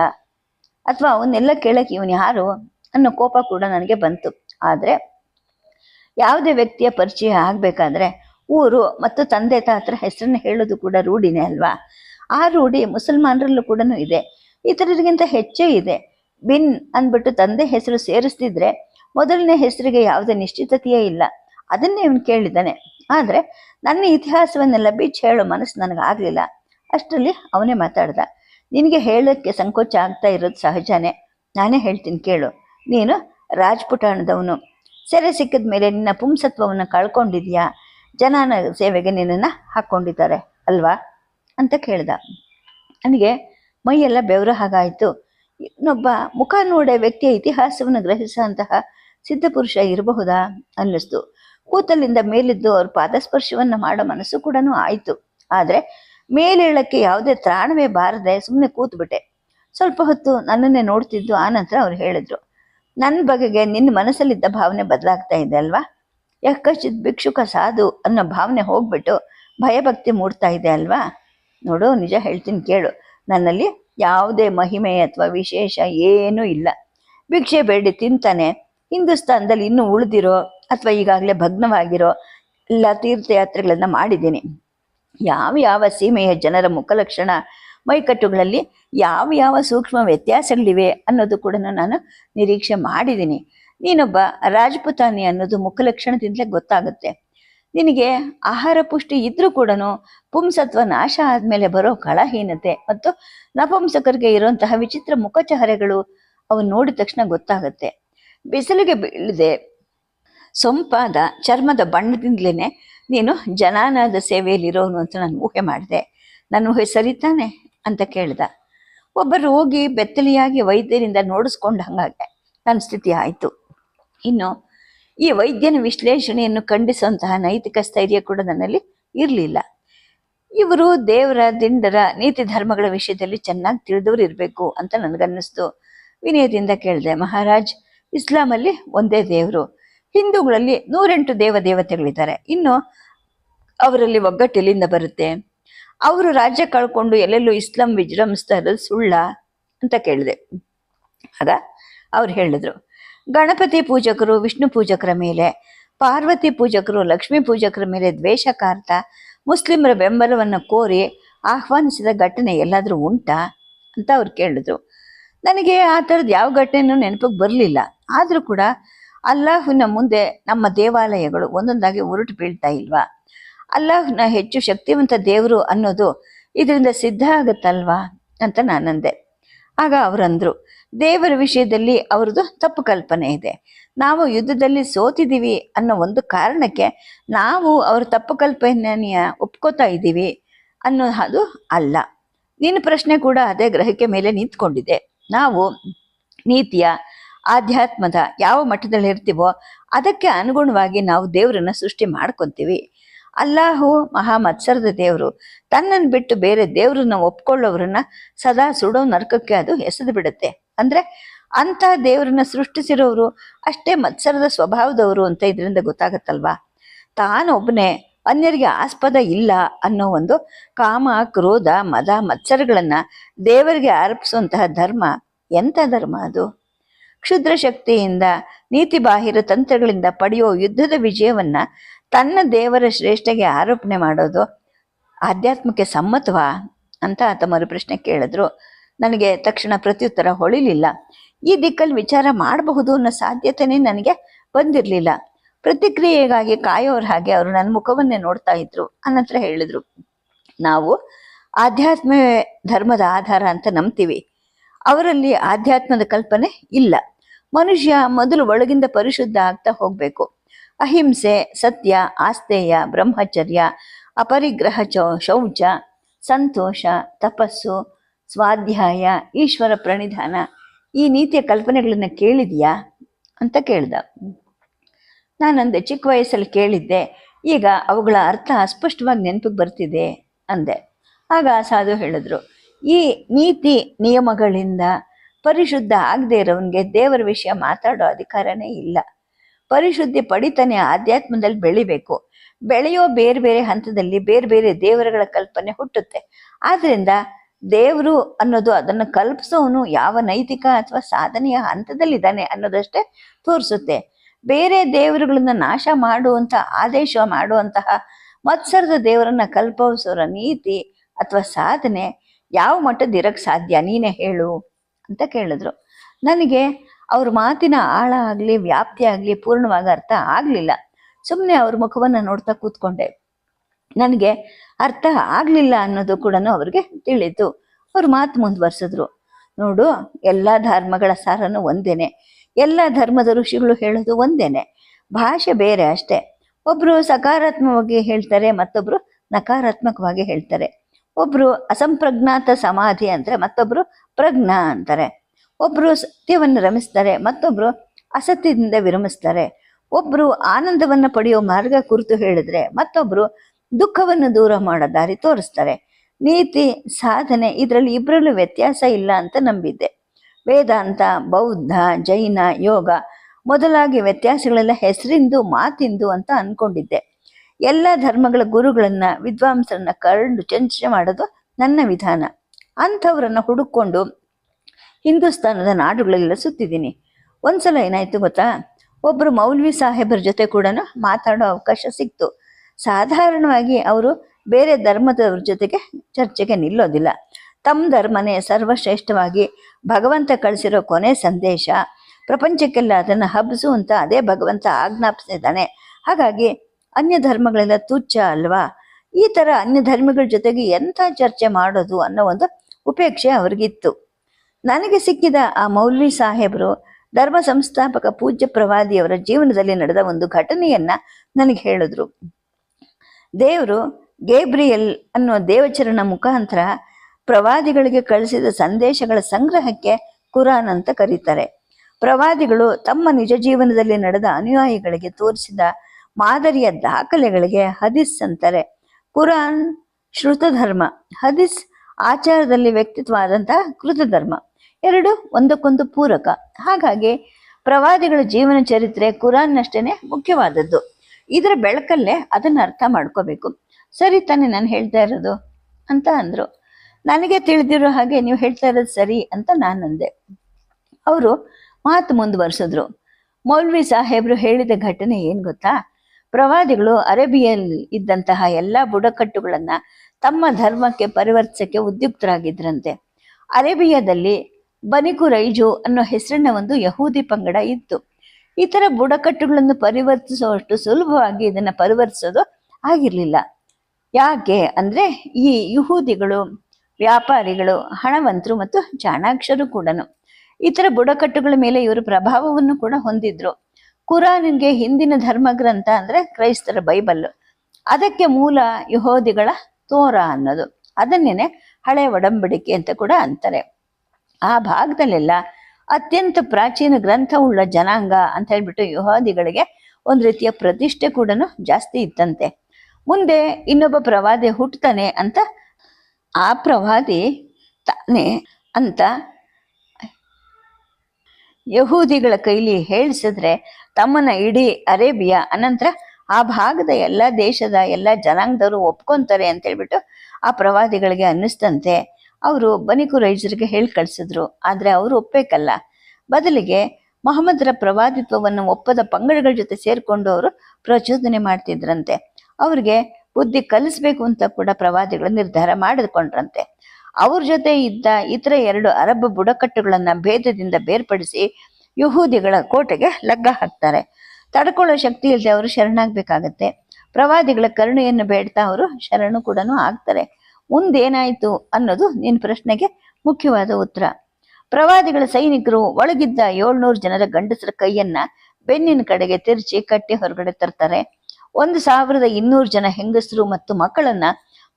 ಅಥವಾ ಅವನ್ನೆಲ್ಲ ಕೇಳಕ್ಕೆ ಇವನು ಯಾರು ಅನ್ನೋ ಕೋಪ ಕೂಡ ನನಗೆ ಬಂತು. ಆದರೆ ಯಾವುದೇ ವ್ಯಕ್ತಿಯ ಪರಿಚಯ ಆಗಬೇಕಾದ್ರೆ ಊರು ಮತ್ತು ತಂದೆ ತಾತ್ರ ಹೆಸರನ್ನು ಹೇಳೋದು ಕೂಡ ರೂಢಿನೇ ಅಲ್ವಾ? ಆ ರೂಢಿ ಮುಸಲ್ಮಾನರಲ್ಲೂ ಕೂಡ ಇದೆ. ಇತರರಿಗಿಂತ ಹೆಚ್ಚೇ ಇದೆ. ಬಿನ್ ಅಂದ್ಬಿಟ್ಟು ತಂದೆ ಹೆಸರು ಸೇರಿಸ್ತಿದ್ರೆ ಮೊದಲನೇ ಹೆಸರಿಗೆ ಯಾವುದೇ ನಿಶ್ಚಿತತೆಯೇ ಇಲ್ಲ. ಅದನ್ನೇ ಇವನು ಕೇಳಿದ್ದಾನೆ. ಆದರೆ ನನ್ನ ಇತಿಹಾಸವನ್ನೆಲ್ಲ ಬಿಚ್ಚಿ ಹೇಳೋ ಮನಸ್ಸು ನನಗಾಗಲಿಲ್ಲ. ಅಷ್ಟರಲ್ಲಿ ಅವನೇ ಮಾತಾಡ್ದ. ನಿನಗೆ ಹೇಳೋಕ್ಕೆ ಸಂಕೋಚ ಆಗ್ತಾ ಇರೋದು ಸಹಜನೇ. ನಾನೇ ಹೇಳ್ತೀನಿ ಕೇಳು. ನೀನು ರಾಜ್ಪುಟಾಣದವನು. ಸೆರೆ ಸಿಕ್ಕಿದ ಮೇಲೆ ನಿನ್ನ ಪುಂಸತ್ವವನ್ನು ಕಳ್ಕೊಂಡಿದ್ಯಾ? ಜನಾನ ಸೇವೆಗೆ ನಿನ್ನನ್ನು ಹಾಕ್ಕೊಂಡಿದ್ದಾರೆ, ಅಲ್ವಾ? ಅಂತ ಕೇಳ್ದ. ನನಗೆ ಮೈಯೆಲ್ಲ ಬೆವರ ಹಾಗಾಯಿತು. ಇನ್ನೊಬ್ಬ ಮುಖ ನೋಡೆ ವ್ಯಕ್ತಿಯ ಇತಿಹಾಸವನ್ನು ಗ್ರಹಿಸುವಂತಹ ಸಿದ್ಧಪುರುಷ ಇರಬಹುದಾ? ಅನ್ನಿಸ್ತು. ಕೂತಲಿಂದ ಮೇಲಿದ್ದು ಅವ್ರ ಪಾದಸ್ಪರ್ಶವನ್ನು ಮಾಡೋ ಮನಸ್ಸು ಕೂಡ ಆಯಿತು. ಆದರೆ ಮೇಲೇಳಕ್ಕೆ ಯಾವುದೇ ತ್ರಾಣವೇ ಬಾರದೆ ಸುಮ್ಮನೆ ಕೂತ್ಬಿಟ್ಟೆ. ಸ್ವಲ್ಪ ಹೊತ್ತು ನನ್ನನ್ನೇ ನೋಡ್ತಿದ್ದು ಆನಂತರ ಅವ್ರು ಹೇಳಿದ್ರು. ನನ್ನ ಬಗೆಗೆ ನಿನ್ನ ಮನಸ್ಸಲ್ಲಿದ್ದ ಭಾವನೆ ಬದಲಾಗ್ತಾ ಇದೆ ಅಲ್ವಾ? ಯಕ್ಕಚಿತ್ ಭಿಕ್ಷುಕ ಸಾಧು ಅನ್ನೋ ಭಾವನೆ ಹೋಗ್ಬಿಟ್ಟು ಭಯಭಕ್ತಿ ಮೂಡ್ತಾ ಇದೆ ಅಲ್ವಾ? ನೋಡು, ನಿಜ ಹೇಳ್ತೀನಿ ಕೇಳು. ನನ್ನಲ್ಲಿ ಯಾವುದೇ ಮಹಿಮೆ ಅಥವಾ ವಿಶೇಷ ಏನೂ ಇಲ್ಲ. ಭಿಕ್ಷೆ ಬೇಡಿ, ತಿಂತಾನೆ. ಹಿಂದೂಸ್ತಾನದಲ್ಲಿ ಇನ್ನೂ ಉಳಿದಿರೋ ಅಥವಾ ಈಗಾಗಲೇ ಭಗ್ನವಾಗಿರೋ ಎಲ್ಲ ತೀರ್ಥಯಾತ್ರೆಗಳನ್ನು ಮಾಡಿದ್ದೀನಿ. ಯಾವ ಯಾವ ಸೀಮೆಯ ಜನರ ಮುಖಲಕ್ಷಣ ಮೈಕಟ್ಟುಗಳಲ್ಲಿ ಯಾವ ಯಾವ ಸೂಕ್ಷ್ಮ ವ್ಯತ್ಯಾಸಗಳಿವೆ ಅನ್ನೋದು ಕೂಡ ನಾನು ನಿರೀಕ್ಷೆ ಮಾಡಿದ್ದೀನಿ. ನೀನೊಬ್ಬ ರಾಜಪುತಾನಿ ಅನ್ನೋದು ಮುಖಲಕ್ಷಣದಿಂದಲೇ ಗೊತ್ತಾಗುತ್ತೆ. ನಿನಗೆ ಆಹಾರ ಪುಷ್ಟಿ ಇದ್ರೂ ಕೂಡ ಪುಂಸತ್ವ ನಾಶ ಆದಮೇಲೆ ಬರೋ ಕಳಹೀನತೆ ಮತ್ತು ನಪುಂಸಕರಿಗೆ ಇರುವಂತಹ ವಿಚಿತ್ರ ಮುಖಚಹರೆಗಳು ಅವನ್ನ ನೋಡಿದ ತಕ್ಷಣ ಗೊತ್ತಾಗುತ್ತೆ. ಬಿಸಿಲಿಗೆ ಬೀಳದೆ ಸೊಂಪಾದ ಚರ್ಮದ ಬಣ್ಣದಿಂದಲೇ ನೀನು ಜನಾನದ ಸೇವೆಯಲ್ಲಿರೋನು ಅಂತ ನಾನು ಊಹೆ ಮಾಡಿದೆ. ನನ್ನ ಊಹೆ ಸರಿತಾನೆ? ಅಂತ ಕೇಳ್ದ. ಒಬ್ಬ ರೋಗಿ ಬೆತ್ತಲಿಯಾಗಿ ವೈದ್ಯರಿಂದ ನೋಡಿಸ್ಕೊಂಡ ಹಂಗಾಗೆ ನನ್ನ ಸ್ಥಿತಿ ಆಯಿತು. ಇನ್ನು ಈ ವೈದ್ಯನ ವಿಶ್ಲೇಷಣೆಯನ್ನು ಖಂಡಿಸುವಂತಹ ನೈತಿಕ ಸ್ಥೈರ್ಯ ಕೂಡ ನನ್ನಲ್ಲಿ ಇರಲಿಲ್ಲ. ಇವರು ದೇವರ, ದಿಂಡರ, ನೀತಿ ಧರ್ಮಗಳ ವಿಷಯದಲ್ಲಿ ಚೆನ್ನಾಗಿ ತಿಳಿದವರು ಇರಬೇಕು ಅಂತ ನನಗನ್ನಿಸ್ತು. ವಿನಯದಿಂದ ಕೇಳಿದೆ, ಮಹಾರಾಜ್, ಇಸ್ಲಾಮಲ್ಲಿ ಒಂದೇ ದೇವರು. ಹಿಂದೂಗಳಲ್ಲಿ ನೂರೆಂಟು ದೇವ ದೇವತೆಗಳಿದ್ದಾರೆ ಇನ್ನು ಅವರಲ್ಲಿ ಒಗ್ಗಟ್ಟು ಎಲ್ಲಿಂದ ಬರುತ್ತೆ. ಅವರು ರಾಜ್ಯ ಕಳ್ಕೊಂಡು ಎಲ್ಲೆಲ್ಲೂ ಇಸ್ಲಾಂ ವಿಜೃಂಭಿಸ್ತಾ ಇರೋದು ಸುಳ್ಳ ಅಂತ ಕೇಳಿದೆ. ಆಗ ಅವ್ರು ಹೇಳಿದ್ರು. ಗಣಪತಿ ಪೂಜಕರು, ವಿಷ್ಣು ಪೂಜಕರ ಮೇಲೆ, ಪಾರ್ವತಿ ಪೂಜಕರು, ಲಕ್ಷ್ಮೀ ಪೂಜಕರ ಮೇಲೆ ದ್ವೇಷ ಕಾರ್ತ ಮುಸ್ಲಿಮರ ಬೆಂಬಲವನ್ನು ಕೋರಿ ಆಹ್ವಾನಿಸಿದ ಘಟನೆ ಎಲ್ಲಾದರೂ ಉಂಟಾ ಅಂತ ಅವ್ರು ಕೇಳಿದ್ರು. ನನಗೆ ಆ ಥರದ್ದು ಯಾವ ಘಟನೆಯೂ ನೆನಪಿಗೆ ಬರಲಿಲ್ಲ. ಆದರೂ ಕೂಡ ಅಲ್ಲಾಹುವಿನ ಮುಂದೆ ನಮ್ಮ ದೇವಾಲಯಗಳು ಒಂದೊಂದಾಗಿ ಉರುಟು ಬೀಳ್ತಾ ಇಲ್ವಾ? ಅಲ್ಲಾಹ್ನ ಹೆಚ್ಚು ಶಕ್ತಿವಂತ ದೇವರು ಅನ್ನೋದು ಇದರಿಂದ ಸಿದ್ಧ ಆಗುತ್ತಲ್ವಾ ಅಂತ ನಾನಂದೆ. ಆಗ ಅವರಂದ್ರು, ದೇವರ ವಿಷಯದಲ್ಲಿ ಅವ್ರದ್ದು ತಪ್ಪು ಕಲ್ಪನೆ ಇದೆ. ನಾವು ಯುದ್ಧದಲ್ಲಿ ಸೋತಿದ್ದೀವಿ ಅನ್ನೋ ಒಂದು ಕಾರಣಕ್ಕೆ ನಾವು ಅವ್ರ ತಪ್ಪು ಕಲ್ಪನೆಯ ಒಪ್ಕೋತಾ ಇದ್ದೀವಿ ಅನ್ನೋ ಅದು ಅಲ್ಲ. ನಿನ್ನ ಪ್ರಶ್ನೆ ಕೂಡ ಅದೇ ಗ್ರಹಕ್ಕೆ ಮೇಲೆ ನಿಂತ್ಕೊಂಡಿದೆ. ನಾವು ನೀತಿಯ, ಆಧ್ಯಾತ್ಮದ ಯಾವ ಮಟ್ಟದಲ್ಲಿ ಇರ್ತೀವೋ ಅದಕ್ಕೆ ಅನುಗುಣವಾಗಿ ನಾವು ದೇವರನ್ನ ಸೃಷ್ಟಿ ಮಾಡ್ಕೊತೀವಿ. ಅಲ್ಲಾಹು ಮಹಾ ಮತ್ಸರದ ದೇವರು. ತನ್ನನ್ನು ಬಿಟ್ಟು ಬೇರೆ ದೇವ್ರನ್ನ ಒಪ್ಕೊಳ್ಳೋವ್ರನ್ನ ಸದಾ ಸುಡೋ ನರಕಕ್ಕೆ ಅದು ಎಸೆದು ಬಿಡುತ್ತೆ. ಅಂದ್ರೆ ಅಂತ ದೇವರನ್ನ ಸೃಷ್ಟಿಸಿರೋರು ಅಷ್ಟೇ ಮತ್ಸರದ ಸ್ವಭಾವದವರು ಅಂತ ಇದರಿಂದ ಗೊತ್ತಾಗತ್ತಲ್ವಾ? ತಾನೊಬ್ಬನೇ ಅನ್ಯರಿಗೆ ಆಸ್ಪದ ಇಲ್ಲ ಅನ್ನೋ ಒಂದು ಕಾಮ, ಕ್ರೋಧ, ಮದ, ಮತ್ಸರಗಳನ್ನ ದೇವರಿಗೆ ಆರೋಪಿಸುವಂತಹ ಧರ್ಮ ಎಂಥ ಧರ್ಮ ಅದು? ಕ್ಷುದ್ರ ಶಕ್ತಿಯಿಂದ ನೀತಿ ಬಾಹಿರ ತಂತ್ರಗಳಿಂದ ಪಡೆಯೋ ಯುದ್ಧದ ವಿಜಯವನ್ನ ತನ್ನ ದೇವರ ಶ್ರೇಷ್ಠಗೆ ಆರೋಪಣೆ ಮಾಡೋದು ಆಧ್ಯಾತ್ಮಕ್ಕೆ ಸಮ್ಮತವಾ ಅಂತ ಆತ ಮರು ಪ್ರಶ್ನೆ ಕೇಳಿದ್ರು. ನನಗೆ ತಕ್ಷಣ ಪ್ರತ್ಯುತ್ತರ ಹೊಳಿಲಿಲ್ಲ. ಈ ದಿಕ್ಕಲ್ಲಿ ವಿಚಾರ ಮಾಡಬಹುದು ಅನ್ನೋ ಸಾಧ್ಯತೆನೇ ನನಗೆ ಬಂದಿರಲಿಲ್ಲ. ಪ್ರತಿಕ್ರಿಯೆಗಾಗಿ ಕಾಯೋರ ಹಾಗೆ ಅವರು ನನ್ನ ಮುಖವನ್ನೇ ನೋಡ್ತಾ ಇದ್ರು. ಅನ್ನತ್ರ ಹೇಳಿದ್ರು, ನಾವು ಆಧ್ಯಾತ್ಮ ಧರ್ಮದ ಆಧಾರ ಅಂತ ನಂಬ್ತೀವಿ. ಅವರಲ್ಲಿ ಆಧ್ಯಾತ್ಮದ ಕಲ್ಪನೆ ಇಲ್ಲ. ಮನುಷ್ಯ ಮೊದಲು ಒಳಗಿಂದ ಪರಿಶುದ್ಧ ಆಗ್ತಾ ಹೋಗ್ಬೇಕು. ಅಹಿಂಸೆ, ಸತ್ಯ ಆಸ್ತೇಯ ಬ್ರಹ್ಮಚರ್ಯ, ಅಪರಿಗ್ರಹ ಚೌ, ಶೌಚ, ಸಂತೋಷ, ತಪಸ್ಸು, ಸ್ವಾಧ್ಯಾಯ, ಈಶ್ವರ ಪ್ರಣಿಧಾನ. ಈ ನೀತಿಯ ಕಲ್ಪನೆಗಳನ್ನು ಕೇಳಿದ್ಯಾ? ಅಂತ ಕೇಳ್ದ. ನಾನಂದೆ, ಚಿಕ್ಕ ವಯಸ್ಸಲ್ಲಿ ಕೇಳಿದ್ದೆ. ಈಗ ಅವುಗಳ ಅರ್ಥ ಅಸ್ಪಷ್ಟವಾಗಿ ನೆನಪಿಗೆ ಬರ್ತಿದೆ ಅಂದೆ. ಆಗ ಸಾಧು ಹೇಳಿದ್ರು, ಈ ನೀತಿ ನಿಯಮಗಳಿಂದ ಪರಿಶುದ್ಧ ಆಗದೆ ಇರೋವನಿಗೆ ದೇವರ ವಿಷಯ ಮಾತಾಡೋ ಅಧಿಕಾರನೇ ಇಲ್ಲ. ಪರಿಶುದ್ಧಿ ಪಡಿತಾನೆ ಆಧ್ಯಾತ್ಮದಲ್ಲಿ ಬೆಳಿಬೇಕು. ಬೆಳೆಯೋ ಬೇರೆ ಬೇರೆ ಹಂತದಲ್ಲಿ ಬೇರೆ ಬೇರೆ ದೇವರುಗಳ ಕಲ್ಪನೆ ಹುಟ್ಟುತ್ತೆ. ಆದ್ರಿಂದ ದೇವರು ಅನ್ನೋದು ಅದನ್ನು ಕಲ್ಪಿಸೋನು ಯಾವ ನೈತಿಕ ಅಥವಾ ಸಾಧನೆಯ ಹಂತದಲ್ಲಿದ್ದಾನೆ ಅನ್ನೋದಷ್ಟೇ ತೋರಿಸುತ್ತೆ. ಬೇರೆ ದೇವರುಗಳನ್ನ ನಾಶ ಮಾಡುವಂತ ಆದೇಶ ಮಾಡುವಂತಹ ಮತ್ಸರದ ದೇವರನ್ನ ಕಲ್ಪಿಸೋರ ನೀತಿ ಅಥವಾ ಸಾಧನೆ ಯಾವ ಮಟ್ಟದ ಇರಕ್ ಸಾಧ್ಯ ನೀನೇ ಹೇಳು ಅಂತ ಕೇಳಿದ್ರು. ನನಗೆ ಅವ್ರ ಮಾತಿನ ಆಳ ಆಗ್ಲಿ, ವ್ಯಾಪ್ತಿ ಆಗ್ಲಿ ಪೂರ್ಣವಾಗಿ ಅರ್ಥ ಆಗ್ಲಿಲ್ಲ. ಸುಮ್ಮನೆ ಅವ್ರ ಮುಖವನ್ನ ನೋಡ್ತಾ ಕೂತ್ಕೊಂಡೆ. ನನಗೆ ಅರ್ಥ ಆಗ್ಲಿಲ್ಲ ಅನ್ನೋದು ಕೂಡ ಅವ್ರಿಗೆ ತಿಳಿತು. ಅವ್ರ ಮಾತು ಮುಂದುವರ್ಸಿದ್ರು. ನೋಡು, ಎಲ್ಲ ಧರ್ಮಗಳ ಸಾರನು ಒಂದೇನೆ. ಎಲ್ಲ ಧರ್ಮದ ಋಷಿಗಳು ಹೇಳೋದು ಒಂದೇನೆ. ಭಾಷೆ ಬೇರೆ ಅಷ್ಟೇ. ಒಬ್ರು ಸಕಾರಾತ್ಮಕವಾಗಿ ಹೇಳ್ತಾರೆ, ಮತ್ತೊಬ್ರು ನಕಾರಾತ್ಮಕವಾಗಿ ಹೇಳ್ತಾರೆ. ಒಬ್ರು ಅಸಂಪ್ರಜ್ಞಾತ ಸಮಾಧಿ ಅಂದ್ರೆ ಮತ್ತೊಬ್ರು ಪ್ರಜ್ಞಾ ಅಂತಾರೆ. ಒಬ್ರು ಸತ್ಯವನ್ನು ರಮಿಸ್ತಾರೆ ಮತ್ತೊಬ್ಬರು ಅಸತ್ಯದಿಂದ ವಿರಮಿಸ್ತಾರೆ. ಒಬ್ಬರು ಆನಂದವನ್ನು ಪಡೆಯೋ ಮಾರ್ಗ ಕುರಿತು ಹೇಳಿದ್ರೆ ಮತ್ತೊಬ್ಬರು ದುಃಖವನ್ನು ದೂರ ಮಾಡೋ ದಾರಿ ತೋರಿಸ್ತಾರೆ. ನೀತಿ, ಸಾಧನೆ, ಇದರಲ್ಲಿ ಇಬ್ಬರಲ್ಲೂ ವ್ಯತ್ಯಾಸ ಇಲ್ಲ ಅಂತ ನಂಬಿದ್ದೆ. ವೇದಾಂತ, ಬೌದ್ಧ, ಜೈನ, ಯೋಗ ಮೊದಲಾಗಿ ವ್ಯತ್ಯಾಸಗಳೆಲ್ಲ ಹೆಸರಿಂದು, ಮಾತಿಂದು ಅಂತ ಅನ್ಕೊಂಡಿದ್ದೆ. ಎಲ್ಲ ಧರ್ಮಗಳ ಗುರುಗಳನ್ನ, ವಿದ್ವಾಂಸರನ್ನ ಕರಡು ಚಂಚೆ ಮಾಡೋದು ನನ್ನ ವಿಧಾನ. ಅಂಥವ್ರನ್ನ ಹುಡುಕೊಂಡು ಹಿಂದೂಸ್ತಾನದ ನಾಡುಗಳೆಲ್ಲ ಸುತ್ತಿದ್ದೀನಿ ಒಂದ್ಸಲ ಏನಾಯ್ತು ಗೊತ್ತಾ? ಒಬ್ಬರು ಮೌಲ್ವಿ ಸಾಹೇಬರ ಜೊತೆ ಕೂಡ ಮಾತಾಡೋ ಅವಕಾಶ ಸಿಕ್ತು. ಸಾಧಾರಣವಾಗಿ ಅವರು ಬೇರೆ ಧರ್ಮದವ್ರ ಜೊತೆಗೆ ಚರ್ಚೆಗೆ ನಿಲ್ಲೋದಿಲ್ಲ. ತಮ್ಮ ಧರ್ಮನೇ ಸರ್ವಶ್ರೇಷ್ಠವಾಗಿ ಭಗವಂತ ಕಳಿಸಿರೋ ಕೊನೆ ಸಂದೇಶ. ಪ್ರಪಂಚಕ್ಕೆಲ್ಲ ಅದನ್ನು ಹಬ್ಬಿಸು ಅಂತ ಅದೇ ಭಗವಂತ ಆಜ್ಞಾಪಿಸಿದ್ದಾನೆ. ಹಾಗಾಗಿ ಅನ್ಯ ಧರ್ಮಗಳೆಲ್ಲ ತುಚ್ಛ ಅಲ್ವಾ? ಈ ಥರ ಅನ್ಯ ಧರ್ಮಗಳ ಜೊತೆಗೆ ಎಂಥ ಚರ್ಚೆ ಮಾಡೋದು ಅನ್ನೋ ಒಂದು ಉಪೇಕ್ಷೆ ಅವ್ರಿಗಿತ್ತು. ನನಗೆ ಸಿಕ್ಕಿದ ಆ ಮೌಲ್ವಿ ಸಾಹೇಬರು ಧರ್ಮ ಸಂಸ್ಥಾಪಕ ಪೂಜ್ಯ ಪ್ರವಾದಿಯವರ ಜೀವನದಲ್ಲಿ ನಡೆದ ಒಂದು ಘಟನೆಯನ್ನ ನನಗೆ ಹೇಳಿದ್ರು. ದೇವರು ಗೇಬ್ರಿಯಲ್ ಅನ್ನೋ ದೇವಚರಣ ಮುಖಾಂತರ ಪ್ರವಾದಿಗಳಿಗೆ ಕಳಿಸಿದ ಸಂದೇಶಗಳ ಸಂಗ್ರಹಕ್ಕೆ ಕುರಾನ್ ಅಂತ ಕರೀತಾರೆ. ಪ್ರವಾದಿಗಳು ತಮ್ಮ ನಿಜ ಜೀವನದಲ್ಲಿ ನಡೆದ ಅನುಯಾಯಿಗಳಿಗೆ ತೋರಿಸಿದ ಮಾದರಿಯ ದಾಖಲೆಗಳಿಗೆ ಹದಿಸ್ ಅಂತಾರೆ. ಕುರಾನ್ ಶ್ರುತಧರ್ಮ, ಹದಿಸ್ ಆಚಾರದಲ್ಲಿ ವ್ಯಕ್ತಿತ್ವವಾದಂತಹ ಕೃತಧರ್ಮ. ಎರಡು ಒಂದಕ್ಕೊಂದು ಪೂರಕ. ಹಾಗಾಗಿ ಪ್ರವಾದಿಗಳ ಜೀವನ ಚರಿತ್ರೆ ಕುರಾನ್ನಷ್ಟೇನೆ ಮುಖ್ಯವಾದದ್ದು. ಇದರ ಬೆಳಕಲ್ಲೇ ಅದನ್ನು ಅರ್ಥ ಮಾಡ್ಕೋಬೇಕು. ಸರಿ ತಾನೇ, ನಾನು ಹೇಳ್ತಾ ಇರೋದು ಅಂತ ಅಂದರು. ನನಗೆ ತಿಳಿದಿರೋ ಹಾಗೆ ನೀವು ಹೇಳ್ತಾ ಇರೋದು ಸರಿ ಅಂತ ನಾನು ಅಂದೆ. ಅವರು ಮಾತು ಮುಂದುವರೆಸಿದ್ರು. ಮೌಲ್ವಿ ಸಾಹೇಬರು ಹೇಳಿದ ಘಟನೆ ಏನು ಗೊತ್ತಾ? ಪ್ರವಾದಿಗಳು ಅರೇಬಿಯಲ್ಲಿ ಇದ್ದಂತಹ ಎಲ್ಲ ಬುಡಕಟ್ಟುಗಳನ್ನು ತಮ್ಮ ಧರ್ಮಕ್ಕೆ ಪರಿವರ್ತಿಸಕ್ಕೆ ಉದ್ಯುಕ್ತರಾಗಿದ್ರಂತೆ. ಅರೇಬಿಯಾದಲ್ಲಿ ಬನಿಕು ರೈಜು ಅನ್ನೋ ಹೆಸರಿನ ಒಂದು ಯಹೂದಿ ಪಂಗಡ ಇತ್ತು. ಇತರ ಬುಡಕಟ್ಟುಗಳನ್ನು ಪರಿವರ್ತಿಸುವಷ್ಟು ಸುಲಭವಾಗಿ ಇದನ್ನ ಪರಿವರ್ತಿಸೋದು ಆಗಿರ್ಲಿಲ್ಲ. ಯಾಕೆ ಅಂದ್ರೆ ಈ ಯಹೂದಿಗಳು, ವ್ಯಾಪಾರಿಗಳು, ಹಣವಂತರು ಮತ್ತು ಚಾಣಾಕ್ಷರು ಕೂಡ ಇತರ ಬುಡಕಟ್ಟುಗಳ ಮೇಲೆ ಇವರು ಪ್ರಭಾವವನ್ನು ಕೂಡ ಹೊಂದಿದ್ರು. ಕುರಾನ್ಗೆ ಹಿಂದಿನ ಧರ್ಮ ಗ್ರಂಥ ಅಂದ್ರೆ ಕ್ರೈಸ್ತರ ಬೈಬಲ್ ಅದಕ್ಕೆ ಮೂಲ ಯಹೋದಿಗಳ ತೋರ ಅನ್ನೋದು. ಅದನ್ನೇನೆ ಹಳೆ ಒಡಂಬಡಿಕೆ ಅಂತ ಕೂಡ ಅಂತಾರೆ. ಆ ಭಾಗದಲ್ಲೆಲ್ಲ ಅತ್ಯಂತ ಪ್ರಾಚೀನ ಗ್ರಂಥವುಳ್ಳ ಜನಾಂಗ ಅಂತ ಹೇಳ್ಬಿಟ್ಟು ಯುಹಾದಿಗಳಿಗೆ ಒಂದು ರೀತಿಯ ಪ್ರತಿಷ್ಠೆ ಕೂಡ ಜಾಸ್ತಿ ಇತ್ತಂತೆ. ಮುಂದೆ ಇನ್ನೊಬ್ಬ ಪ್ರವಾದಿ ಹುಟ್ಟತಾನೆ ಅಂತ ಆ ಪ್ರವಾದಿ ತಾನೆ ಅಂತ ಯಹೂದಿಗಳ ಕೈಲಿ ಹೇಳಿಸಿದ್ರೆ ತಮ್ಮನ್ನ ಇಡೀ ಅರೇಬಿಯಾ ಅನಂತರ ಆ ಭಾಗದ ಎಲ್ಲ ದೇಶದ ಎಲ್ಲ ಜನಾಂಗದವರು ಒಪ್ಕೊಂತಾರೆ ಅಂತ ಹೇಳ್ಬಿಟ್ಟು ಆ ಪ್ರವಾದಿಗಳಿಗೆ ಅನ್ನಿಸ್ತಂತೆ. ಅವರು ಬನಿಕು ರೈಜರಿಗೆ ಹೇಳಿ ಕಳಿಸಿದ್ರು, ಆದರೆ ಅವರು ಒಪ್ಪಬೇಕಲ್ಲ ಬದಲಿಗೆ ಮೊಹಮ್ಮದರ ಪ್ರವಾದಿತ್ವವನ್ನು ಒಪ್ಪದ ಪಂಗಡಗಳ ಜೊತೆ ಸೇರಿಕೊಂಡು ಅವರು ಪ್ರಚೋದನೆ ಮಾಡ್ತಿದ್ರಂತೆ. ಅವ್ರಿಗೆ ಬುದ್ಧಿ ಕಲಿಸ್ಬೇಕು ಅಂತ ಕೂಡ ಪ್ರವಾದಿಗಳು ನಿರ್ಧಾರ ಮಾಡಿಕೊಂಡ್ರಂತೆ. ಅವ್ರ ಜೊತೆ ಇದ್ದ ಇತರ ಎರಡು ಅರಬ್ ಬುಡಕಟ್ಟುಗಳನ್ನ ಭೇದದಿಂದ ಬೇರ್ಪಡಿಸಿ ಯಹೂದಿಗಳ ಕೋಟೆಗೆ ಲಗ್ಗ ಹಾಕ್ತಾರೆ. ತಡ್ಕೊಳ್ಳೋ ಶಕ್ತಿ ಇಲ್ಲದೆ ಅವರು ಶರಣಾಗ್ಬೇಕಾಗತ್ತೆ. ಪ್ರವಾದಿಗಳ ಕರುಣೆಯನ್ನು ಬೇಡ್ತಾ ಅವರು ಶರಣು ಕೂಡ ಆಗ್ತಾರೆ. ಮುಂದೇನಾಯಿತು ಅನ್ನೋದು ನಿನ್ನ ಪ್ರಶ್ನೆಗೆ ಮುಖ್ಯವಾದ ಉತ್ತರ. ಪ್ರವಾದಿಗಳ ಸೈನಿಕರು ಒಳಗಿದ್ದ ಏಳ್ನೂರು ಜನರ ಗಂಡಸರ ಕೈಯನ್ನ ಬೆನ್ನಿನ ಕಡೆಗೆ ತಿರುಚಿ ಕಟ್ಟಿ ಹೊರಗಡೆ ತರ್ತಾರೆ. ಒಂದು ಸಾವಿರದ ಇನ್ನೂರು ಜನ ಹೆಂಗಸರು ಮತ್ತು ಮಕ್ಕಳನ್ನ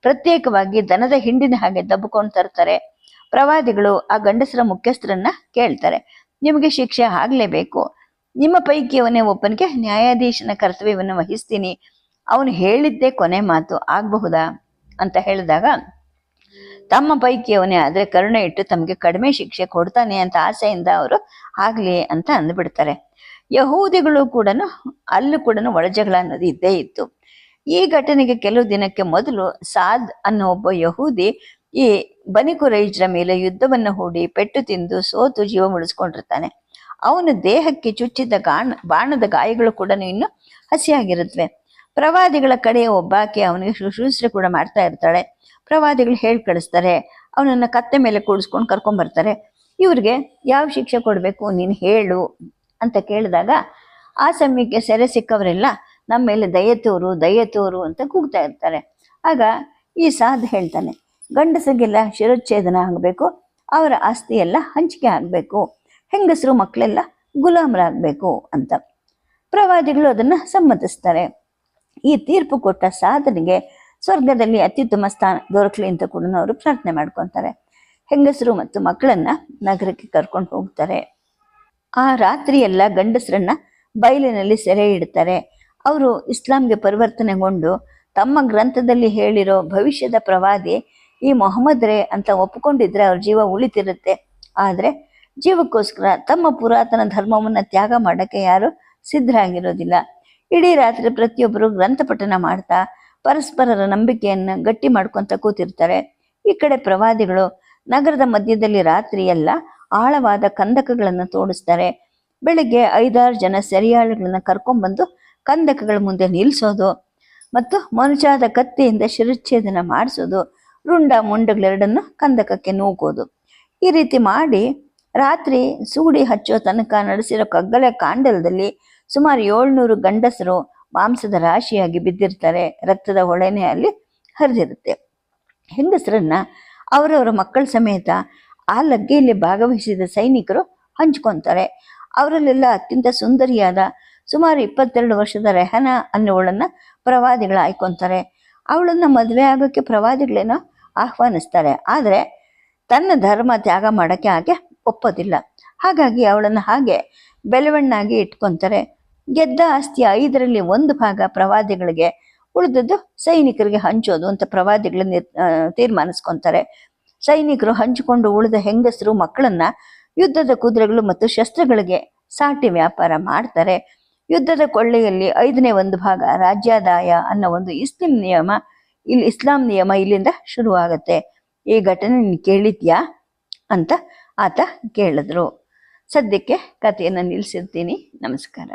ಪ್ರತ್ಯೇಕವಾಗಿ ದನದ ಹಿಂಡಿನ ಹಾಗೆ ದಬ್ಬಕೊಂಡು ತರ್ತಾರೆ. ಪ್ರವಾದಿಗಳು ಆ ಗಂಡಸರ ಮುಖ್ಯಸ್ಥರನ್ನ ಕೇಳ್ತಾರೆ. ನಿಮಗೆ ಶಿಕ್ಷೆ ಆಗ್ಲೇಬೇಕು. ನಿಮ್ಮ ಪೈಕಿ ಅವನೇ ಒಬ್ಬನಿಗೆ ನ್ಯಾಯಾಧೀಶನ ಕರ್ತವ್ಯವನ್ನು ವಹಿಸ್ತೀನಿ. ಅವನು ಹೇಳಿದ್ದೇ ಕೊನೆ ಮಾತು. ಆಗಬಹುದಾ? ಅಂತ ಹೇಳಿದಾಗ, ತಮ್ಮ ಪೈಕಿಯವನೇ ಆದ್ರೆ ಕರುಣೆ ಇಟ್ಟು ತಮಗೆ ಕಡಿಮೆ ಶಿಕ್ಷೆ ಕೊಡ್ತಾನೆ ಅಂತ ಆಸೆಯಿಂದ ಅವರು ಆಗಲಿ ಅಂತ ಅಂದ್ಬಿಡ್ತಾರೆ. ಯಹೂದಿಗಳು ಕೂಡ ಅಲ್ಲೂ ಕೂಡ ಒಳಜಗಳ ಅನ್ನೋದು ಇದ್ದೇ ಇತ್ತು. ಈ ಘಟನೆಗೆ ಕೆಲವು ದಿನಕ್ಕೆ ಮೊದಲು ಸಾದ್ ಅನ್ನೋ ಒಬ್ಬ ಯಹೂದಿ ಈ ಬನಿಕುರೈಜ್ರ ಮೇಲೆ ಯುದ್ಧವನ್ನು ಹೂಡಿ ಪೆಟ್ಟು ತಿಂದು ಸೋತು ಜೀವ ಮುಳಿಸ್ಕೊಂಡಿರ್ತಾನೆ ಅವನ ದೇಹಕ್ಕೆ ಚುಚ್ಚಿದ ಗಾಣ, ಬಾಣದ ಗಾಯಗಳು ಕೂಡ ಇನ್ನು ಹಸಿಯಾಗಿರುತ್ತವೆ ಪ್ರವಾದಿಗಳ ಕಡೆಯ ಒಬ್ಬಾಕೆ ಅವನಿಗೆ ಶುಶ್ರೂಷೆ ಕೂಡ ಮಾಡ್ತಾ ಇರ್ತಾಳೆ. ಪ್ರವಾದಿಗಳು ಹೇಳಿ ಕಳಿಸ್ತಾರೆ, ಅವನನ್ನ ಕತ್ತೆ ಮೇಲೆ ಕೂಡಿಸ್ಕೊಂಡು ಕರ್ಕೊಂಡ್ ಬರ್ತಾರೆ. ಇವ್ರಿಗೆ ಯಾವ ಶಿಕ್ಷೆ ಕೊಡಬೇಕು, ನೀನು ಹೇಳು ಅಂತ ಕೇಳಿದಾಗ, ಆ ಸಮಯಕ್ಕೆ ಸೆರೆ ಸಿಕ್ಕವರೆಲ್ಲ ನಮ್ಮ ಮೇಲೆ ದಯೆ ತೋರು ದಯೆ ತೋರು ಅಂತ ಕೂಗ್ತಾ ಇರ್ತಾರೆ. ಆಗ ಈ ಸಾಧ್ ಹೇಳ್ತಾನೆ, ಗಂಡಸರಿಗೆಲ್ಲ ಶಿರೋಚ್ಛೇದನ ಆಗಬೇಕು, ಅವರ ಆಸ್ತಿ ಎಲ್ಲ ಹಂಚಿಕೆ ಆಗಬೇಕು, ಹೆಂಗಸರು ಮಕ್ಕಳೆಲ್ಲ ಗುಲಾಮರಾಗಬೇಕು ಅಂತ. ಪ್ರವಾದಿಗಳು ಅದನ್ನ ಸಮ್ಮತಿಸ್ತಾರೆ. ಈ ತೀರ್ಪು ಕೊಟ್ಟ ಸಾಧನೆಗೆ ಸ್ವರ್ಗದಲ್ಲಿ ಅತ್ಯುತ್ತಮ ಸ್ಥಾನ ದೊರಕಲಿ ಅಂತ ಕೂಡ ಅವರು ಪ್ರಾರ್ಥನೆ ಮಾಡ್ಕೊತಾರೆ. ಹೆಂಗಸರು ಮತ್ತು ಮಕ್ಕಳನ್ನ ನಗರಕ್ಕೆ ಕರ್ಕೊಂಡು ಹೋಗ್ತಾರೆ. ಆ ರಾತ್ರಿ ಎಲ್ಲ ಗಂಡಸರನ್ನ ಬಯಲಿನಲ್ಲಿ ಸೆರೆ ಇಡ್ತಾರೆ. ಅವರು ಇಸ್ಲಾಂಗೆ ಪರಿವರ್ತನೆಗೊಂಡು ತಮ್ಮ ಗ್ರಂಥದಲ್ಲಿ ಹೇಳಿರೋ ಭವಿಷ್ಯದ ಪ್ರವಾದಿ ಈ ಮೊಹಮ್ಮದ್ರೇ ಅಂತ ಒಪ್ಪಿಕೊಂಡಿದ್ರೆ ಅವ್ರ ಜೀವ ಉಳಿತಿರುತ್ತೆ. ಆದ್ರೆ ಜೀವಕ್ಕೋಸ್ಕರ ತಮ್ಮ ಪುರಾತನ ಧರ್ಮವನ್ನ ತ್ಯಾಗ ಮಾಡಕ್ಕೆ ಯಾರು ಸಿದ್ಧರಾಗಿರೋದಿಲ್ಲ. ಇಡೀ ರಾತ್ರಿ ಪ್ರತಿಯೊಬ್ಬರು ಗ್ರಂಥ ಪಠನ ಮಾಡ್ತಾ ಪರಸ್ಪರರ ನಂಬಿಕೆಯನ್ನು ಗಟ್ಟಿ ಮಾಡ್ಕೊಂತ ಕೂತಿರ್ತಾರೆ. ಈ ಕಡೆ ಪ್ರವಾದಿಗಳು ನಗರದ ಮಧ್ಯದಲ್ಲಿ ರಾತ್ರಿ ಎಲ್ಲ ಆಳವಾದ ಕಂದಕಗಳನ್ನು ತೋಡಿಸ್ತಾರೆ. ಬೆಳಿಗ್ಗೆ ಐದಾರು ಜನ ಸೆರೆಯಾಳುಗಳನ್ನ ಕರ್ಕೊಂಡ್ಬಂದು ಕಂದಕಗಳ ಮುಂದೆ ನಿಲ್ಲಿಸೋದು ಮತ್ತು ಮನುಷ್ಯಾದ ಕತ್ತಿಯಿಂದ ಶಿರಚ್ಛೇದನ ಮಾಡಿಸೋದು, ರುಂಡ ಮುಂಡಗಳೆರಡನ್ನು ಕಂದಕಕ್ಕೆ ನೂಕೋದು ಈ ರೀತಿ ಮಾಡಿ ರಾತ್ರಿ ಸೂಡಿ ಹಚ್ಚೋ ತನಕ ನಡೆಸಿರೋ ಕಗ್ಗಲೆ ಕಾಂಡಲದಲ್ಲಿ ಸುಮಾರು ಏಳ್ನೂರು ಗಂಡಸರು ಮಾಂಸದ ರಾಶಿಯಾಗಿ ಬಿದ್ದಿರ್ತಾರೆ. ರಕ್ತದ ಹೊಳೆನೆ ಅಲ್ಲಿ ಹರಿದಿರುತ್ತೆ. ಹೆಂಗಸರನ್ನ ಅವರವರ ಮಕ್ಕಳ ಸಮೇತ ಆ ಲಗ್ಗೆಯಲ್ಲಿ ಭಾಗವಹಿಸಿದ ಸೈನಿಕರು ಹಂಚ್ಕೊತಾರೆ. ಅವರಲ್ಲೆಲ್ಲ ಅತ್ಯಂತ ಸುಂದರಿಯಾದ ಸುಮಾರು ಇಪ್ಪತ್ತೆರಡು ವರ್ಷದ ರೆಹನ ಅನ್ನುವಳನ್ನ ಪ್ರವಾದಿಗಳು ಆಯ್ಕೊಂತಾರೆ. ಅವಳನ್ನ ಮದುವೆ ಆಗೋಕ್ಕೆ ಪ್ರವಾದಿಗಳೇನೋ ಆಹ್ವಾನಿಸ್ತಾರೆ. ಆದರೆ ತನ್ನ ಧರ್ಮ ತ್ಯಾಗ ಮಾಡೋಕ್ಕೆ ಆಕೆ ಒಪ್ಪೋದಿಲ್ಲ. ಹಾಗಾಗಿ ಅವಳನ್ನು ಹಾಗೆ ಬೆಲವಣ್ಣಾಗಿ ಇಟ್ಕೊಂತಾರೆ. ಗೆದ್ದ ಆಸ್ತಿಯ ಐದರಲ್ಲಿ ಒಂದು ಭಾಗ ಪ್ರವಾದಿಗಳಿಗೆ, ಉಳಿದದ್ದು ಸೈನಿಕರಿಗೆ ಹಂಚೋದು ಅಂತ ಪ್ರವಾದಿಗಳು ನಿರ್ ತೀರ್ಮಾನಿಸ್ಕೊಂತಾರೆ. ಸೈನಿಕರು ಹಂಚಿಕೊಂಡು ಉಳಿದ ಹೆಂಗಸರು ಮಕ್ಕಳನ್ನ ಯುದ್ಧದ ಕುದುರೆಗಳು ಮತ್ತು ಶಸ್ತ್ರಗಳಿಗೆ ಸಾಟಿ ವ್ಯಾಪಾರ ಮಾಡ್ತಾರೆ. ಯುದ್ಧದ ಕೊಳ್ಳೆಯಲ್ಲಿ ಐದನೇ ಒಂದು ಭಾಗ ರಾಜ್ಯಾದಾಯ ಅನ್ನೋ ಒಂದು ಇಸ್ಲಿಂ ನಿಯಮ ಇಲ್ಲಿ ಇಸ್ಲಾಂ ನಿಯಮ ಇಲ್ಲಿಂದ ಶುರುವಾಗತ್ತೆ. ಈ ಘಟನೆ ನೀನು ಕೇಳಿದ್ಯಾ ಅಂತ ಆತ ಕೇಳಿದ್ರು. ಸದ್ಯಕ್ಕೆ ಕಥೆಯನ್ನು ನಿಲ್ಲಿಸಿರ್ತೀನಿ ನಮಸ್ಕಾರ.